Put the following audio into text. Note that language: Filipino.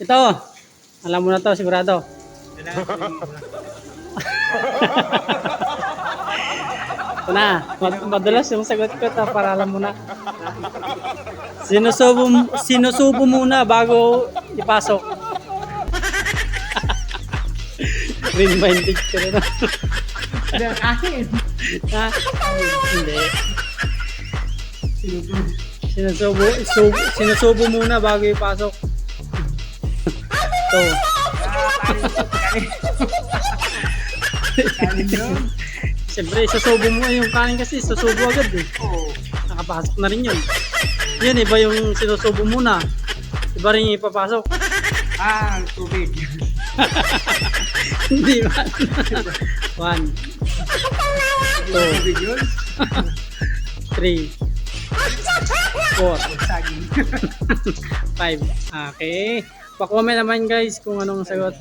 Ito. Alam mo na to, sigurado. Ito na. Mad- madalas yung sagot ko to para alam mo na. Sinusubo, sinusubo muna bago ipasok. Green minded ka rin. Hindi, akin. ha? Hindi. Sinusubo, subo, sinusubo muna bago ipasok. Ito. Kanin yun. Siyempre, susubo mo yung kanin kasi susubo agad eh. Oo. Nakapasok na rin yun. Yun, iba yung sinusubo muna. Iba rin yung ipapasok. Ah, tubig. Hindi ba? One, two, Tubig yun. three, four, five. Okay. Pa-comment naman guys kung anong sagot